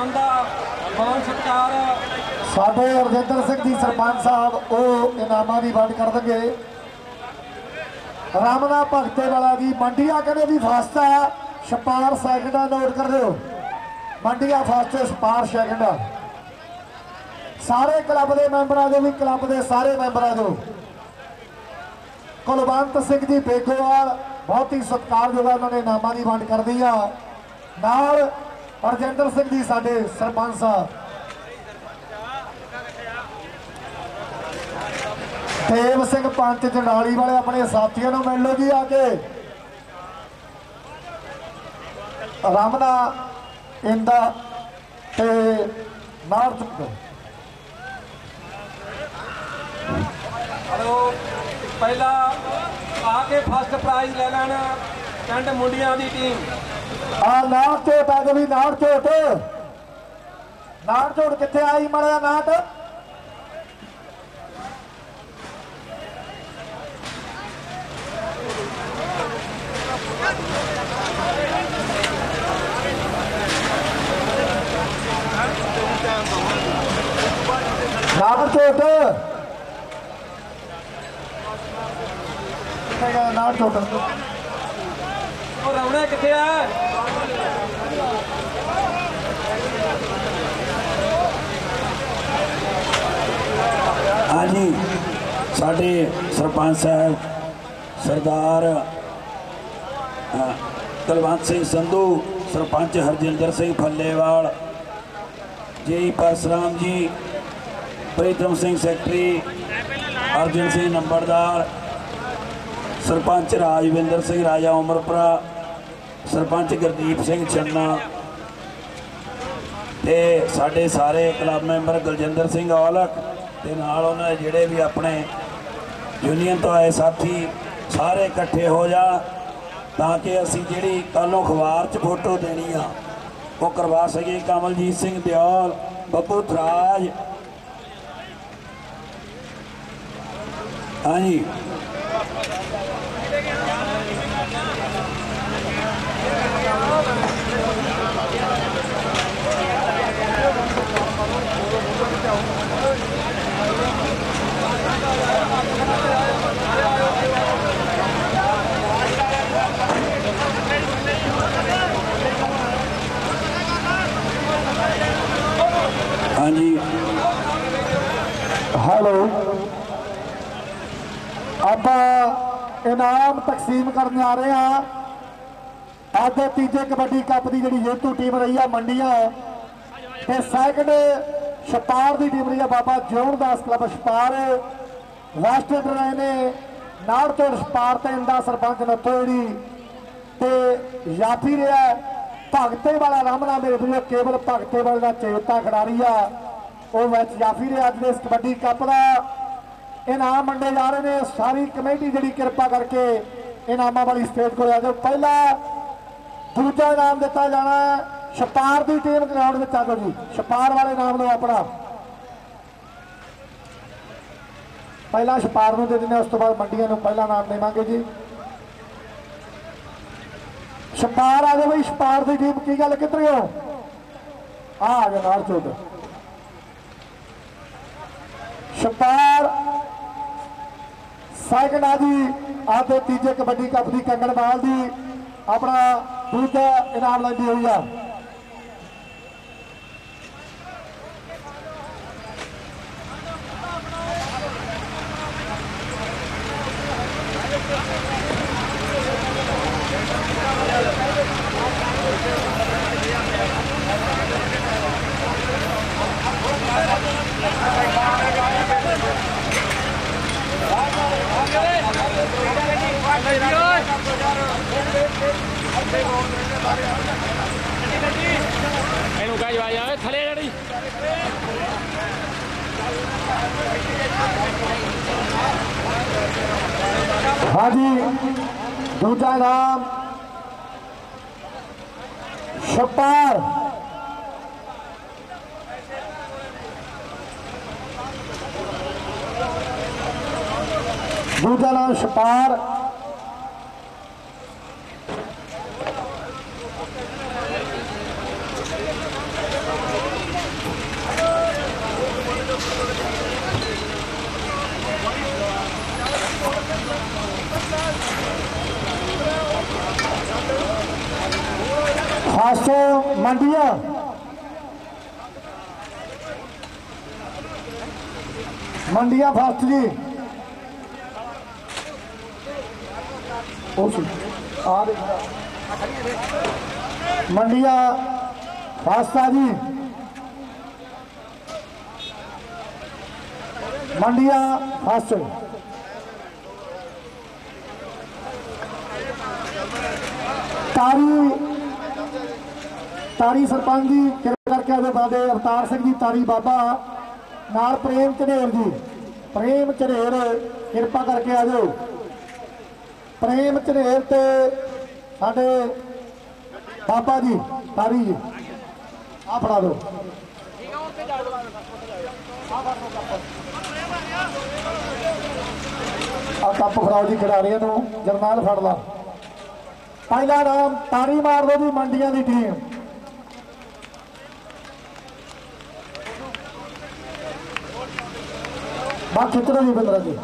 ਪਹਿਲਵਾਨ ਦਾ ਮਾਨ ਸਤਿਕਾਰ ਸਾਡੇ ਰਜਿੰਦਰ ਸਿੰਘ ਜੀ ਸਰਪੰਚ ਸਾਹਿਬ ਉਹ ਇਨਾਮਾਂ ਦੀ ਵੰਡ ਕਰ ਦੇਣਗੇ ਰਾਮਨਾ ਭਗਤੇ ਵਾਲਾ ਜੀ ਮੰਡੀਆ ਕਹਿੰਦੇ ਵੀ ਫਸਟ ਆ। ਛਪਾਰ ਸੈਕਿੰਡ ਨੋਟ ਕਰ ਲਿਓ ਮੰਡੀਆ ਫਸਟ ਛਪਾਰ ਸੈਕਿੰਡ ਸਾਰੇ ਕਲੱਬ ਦੇ ਮੈਂਬਰਾਂ ਦੇ ਵੀ ਕਲੱਬ ਦੇ ਸਾਰੇ ਮੈਂਬਰਾਂ ਦੇ ਕੁਲਵੰਤ ਸਿੰਘ ਜੀ ਬੇਗੋਵਾਲ ਬਹੁਤ ਹੀ ਸਤਿਕਾਰਯੋਗ ਆ, ਉਹਨਾਂ ਨੇ ਇਨਾਮਾਂ ਦੀ ਵੰਡ ਕਰਦੀ ਆ। ਨਾਲ ਰਜਿੰਦਰ ਸਿੰਘ ਜੀ, ਸਾਡੇ ਸਰਪੰਚ ਸਾਹਿਬ। ਦੇਵ ਸਿੰਘ ਪੰਚ ਜੰਡਾਲੀ ਵਾਲੇ ਆਪਣੇ ਸਾਥੀਆਂ ਨੂੰ ਮਿਲ ਲਓ ਜੀ ਆ ਕੇ। ਰਾਮਨਾ ਇੰਦਾ ਤੇ ਮਾਰ ਚੁੱਕੋ ਹਲੋ, ਪਹਿਲਾ ਆ ਕੇ ਫਸਟ ਪ੍ਰਾਈਜ਼ ਲੈ ਲੈਣਾ ਪਿੰਡ ਮੁੰਡੀਆਂ ਦੀ ਟੀਮ ਆ ਨਾੜ ਝੋਟ ਆ ਗਈ ਨਾੜ ਝੋਟ। ਨਾੜ ਝੋਟ ਕਿੱਥੇ ਆਈ ਮੜਿਆ ਨਾਟ? ਨਾੜ ਝੋਟ। ਕਿੱਥੇ ਗਿਆ ਨਾੜ ਝੋਟ? ਉਹ ਰੌਣਾ ਕਿੱਥੇ ਆ ਹਾਂਜੀ ਸਾਡੇ ਸਰਪੰਚ ਸਾਹਿਬ ਸਰਦਾਰ ਅ, ਕੁਲਵੰਤ ਸਿੰਘ ਸੰਧੂ ਸਰਪੰਚ ਹਰਜਿੰਦਰ ਸਿੰਘ ਫੱਲੇਵਾਲ ਜੀ ਪਰਸਰਾਮ ਜੀ ਪ੍ਰੀਤਮ ਸਿੰਘ ਸੈਕਟਰੀ ਅਰਜਨ ਸਿੰਘ ਨੰਬਰਦਾਰ ਸਰਪੰਚ ਰਾਜਵਿੰਦਰ ਸਿੰਘ ਰਾਜਾ ਉਮਰਪੁਰਾ ਸਰਪੰਚ ਗੁਰਦੀਪ ਸਿੰਘ ਚੰਨਾ ਤੇ ਸਾਡੇ ਸਾਰੇ ਕਲੱਬ ਮੈਂਬਰ ਗਲਜਿੰਦਰ ਸਿੰਘ ਔਲਖ ਤੇ ਨਾਲ ਉਹਨਾਂ ਦੇ ਜਿਹੜੇ ਵੀ ਆਪਣੇ ਯੂਨੀਅਨ ਤੋਂ ਆਏ ਸਾਥੀ ਸਾਰੇ ਇਕੱਠੇ ਹੋ ਜਾ ਤਾਂ ਕਿ ਅਸੀਂ ਜਿਹੜੀ ਕੱਲ ਨੂੰ ਅਖਬਾਰ 'ਚ ਫੋਟੋ ਦੇਣੀ ਆ, ਉਹ ਕਰਵਾ ਸਕੀਏ। ਕਮਲਜੀਤ ਸਿੰਘ ਦਿਓਲ, ਬੱਬੂ ਥਰਾਜ। ਹਾਂਜੀ ਹਾਂਜੀ ਹੈਲੋ ਆਪਾਂ ਇਨਾਮ ਤਕਸੀਮ ਕਰਨ ਜਾ ਰਹੇ ਆ। ਅੱਜ ਦੇ ਤੀਜੇ ਕਬੱਡੀ ਕੱਪ ਦੀ ਜਿਹੜੀ ਜੇਤੂ ਟੀਮ ਰਹੀ ਆ, ਮੰਡੀਆਂ। ਤੇ ਸੈਕੰਡ ਛਪਾਰ ਦੀ ਟੀਮ ਰਹੀ ਆ, ਬਾਬਾ ਜੋਨ ਕਲੱਬ ਛਪਾਰ। ਲਾਸਟ ਰਹੇ ਨੇ, ਨਾੜ ਤੋਂ ਛਪਾਰ ਤੇ ਇੰਦਾ ਸਰਪੰਚ ਨੱਥੋੜੀ ਤੇ ਯਾਫੀ ਰਿਹਾ ਭਗਤੇ ਵਾਲਾ ਰਾਮਨਾ ਮੇਰੇ ਵੀਰੋ, ਕੇਵਲ ਭਗਤੇ ਵਾਲੇ ਦਾ ਚੇਤਾ ਖਿਡਾਰੀ ਆ। ਉਹ ਮੈਚ ਯਾਫ਼ੀ ਰਿਹਾ ਅੱਜ ਦੇ ਕਬੱਡੀ ਕੱਪ ਦਾ। ਇਨਾਮ ਵੰਡੇ ਜਾ ਰਹੇ ਨੇ। ਸਾਰੀ ਕਮੇਟੀ ਜਿਹੜੀ ਕਿਰਪਾ ਕਰਕੇ ਇਨਾਮਾਂ ਵਾਲੀ ਸਟੇਜ ਕੋਲ ਆ ਜਾਓ। ਪਹਿਲਾ ਦੂਜਾ ਇਨਾਮ ਦਿੱਤਾ ਜਾਣਾ ਹੈ। ਛਪਾਰ ਦੀ ਟੀਮ ਗਰਾਊਂਡ ਵਿੱਚ ਆ ਜਾਓ ਜੀ। ਛਪਾਰ ਵਾਲੇ ਨਾਮ ਲਓ ਆਪਣਾ। ਪਹਿਲਾ ਛਪਾਰ ਨੂੰ ਦੇ ਦਿੰਦੇ ਹਾਂ, ਉਸ ਤੋਂ ਬਾਅਦ ਮੰਡੀਆਂ ਨੂੰ ਪਹਿਲਾ ਨਾਮ ਦੇਵਾਂਗੇ ਜੀ। ਛਪਾਰ ਆ ਜਾਓ ਬਈ ਛਪਾਰ ਦੀ ਟੀਮ ਕੀ ਗੱਲ ਕਿੱਧਰ ਹੋ? ਆ ਆ ਗਿਆ ਨਾਲ ਚੋਟ ਛਪਾਰ ਸੈਕੰਡ ਆ ਜੀ। ਆਦੇ ਤੀਜੇ ਕਬੱਡੀ ਕੱਪ ਦੀ ਕੰਗਣਵਾਲ ਦੀ ਆਪਣਾ ਦੂਜਾ ਇਨਾਮ ਲੈਂਦੀ ਹੋਈ ਆ। हाजी नाम छपार दूजा नाम छपार ਫਾਸਟ ਮੰਡੀਆਂ ਮੰਡੀਆਂ ਫਾਸਟ ਜੀ ਉਹ ਸੀ ਆ ਦੇ ਮੰਡੀਆਂ ਫਾਸਟ ਆ ਜੀ ਮੰਡੀਆਂ ਫਾਸਟ ਤਾਰੀ ਸਰਪੰਚ ਜੀ, ਕਿਰਪਾ ਕਰਕੇ ਆਜੋ ਬਾਦੇ ਅਵਤਾਰ ਸਿੰਘ ਜੀ, ਤਾਰੀ ਬਾਬਾ, ਨਾਲ ਪ੍ਰੇਮ ਝਨੇਰ ਜੀ। ਪ੍ਰੇਮ ਝਨੇਰ ਕਿਰਪਾ ਕਰਕੇ ਆ ਆਜੋ ਪ੍ਰੇਮ ਝਨੇਰ ਤੇ ਸਾਡੇ ਬਾਬਾ ਜੀ, ਤਾਰੀ ਜੀ। ਆ ਫੜਾ ਦਿਓ। ਆ ਕੱਪ ਫੜਾਓ ਜੀ, ਖਿਡਾਰੀਆਂ ਨੂੰ। ਜਰਨੈਲ ਫੜ ਲਾ। ਪਹਿਲਾ ਨਾਮ ਤਾਰੀ ਮਾਰ ਦੋ ਜੀ, ਮੰਡੀਆਂ ਦੀ ਟੀਮ ਬਾ ਖਿੱਚੋ ਜੀ ਬੰਦਰਾ ਜੀ।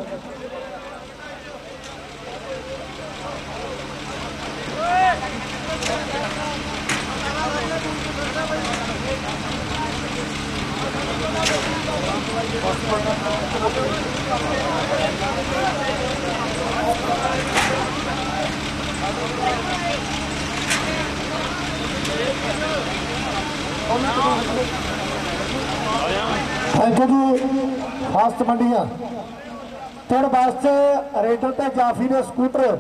ਥੈਂਕ ਯੂ ਜੀ ਫਾਸਟ ਮੰਡੀਆਂ। ਤੇੜ ਵਾਸਤੇ ਰੇਡਰ ਤੇ ਜਾਫੀ ਨੇ ਸਕੂਟਰ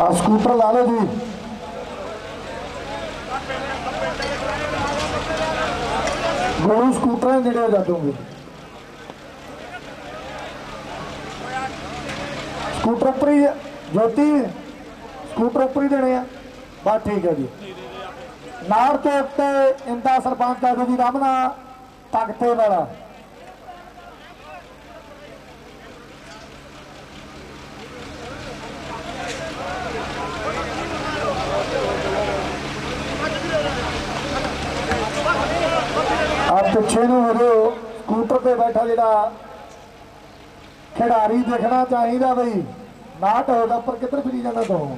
ਆ ਸਕੂਟਰ ਲਾ ਲਓ ਜੀ। ਗੋਲੂ ਸਕੂਟਰ ਦੇ ਨੇੜੇ ਜਾ ਸਕੂਟਰ ਉੱਪਰ ਹੀ ਜੋਤੀ, ਸਕੂਟਰ ਉੱਪਰ ਹੀ ਦੇਣੇ ਆ। ਬਸ ਠੀਕ ਹੈ ਜੀ। ਨਾਰ ਤੋਂ ਉੱਤੇ ਇੰਦਾ ਸਰਪੰਚ ਦਾ ਜੀ, ਰਾਮਨਾ, ਤਖਤੇ ਵਾਲਾ ਆ ਪਿੱਛੇ ਨੂੰ ਹੋ ਜਾਓ ਸਕੂਟਰ ਤੇ ਬੈਠਾ ਜਿਹੜਾ ਖਿਡਾਰੀ ਦੇਖਣਾ ਚਾਹੀਦਾ ਬਈ। ਨਾ ਢੋਦਾ ਪਰ ਕਿੱਧਰ ਫਿਰੀ ਜਾਂਦਾ ਤੂੰ?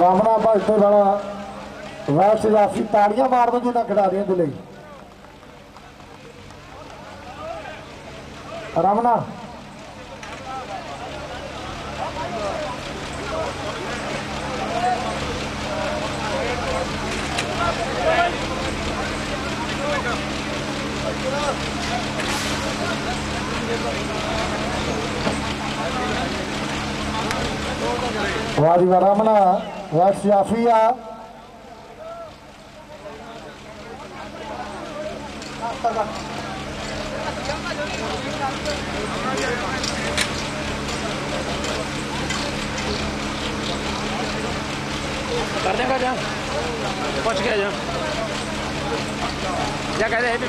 ਰਾਮਨਾ ਭਗਤੇ ਵਾਲਾ ਵੈਸ ਜਾਫੀ ਤਾੜੀਆਂ ਮਾਰ ਦੋ ਜਿਹਨਾਂ ਖਿਡਾਰੀਆਂ ਦੇ ਲਈ। ਰਾਮਨਾ ਵਾਹ ਜੀ ਰਾਮਨਾ ਵੈਸ ਜਾਫੀ ਆ ਕਰ ਦੇਗਾ ਜਾ ਪੁੱਛ ਕੇ ਜਾ ਜਾ ਕਹਦੇ ਹੈਪੀ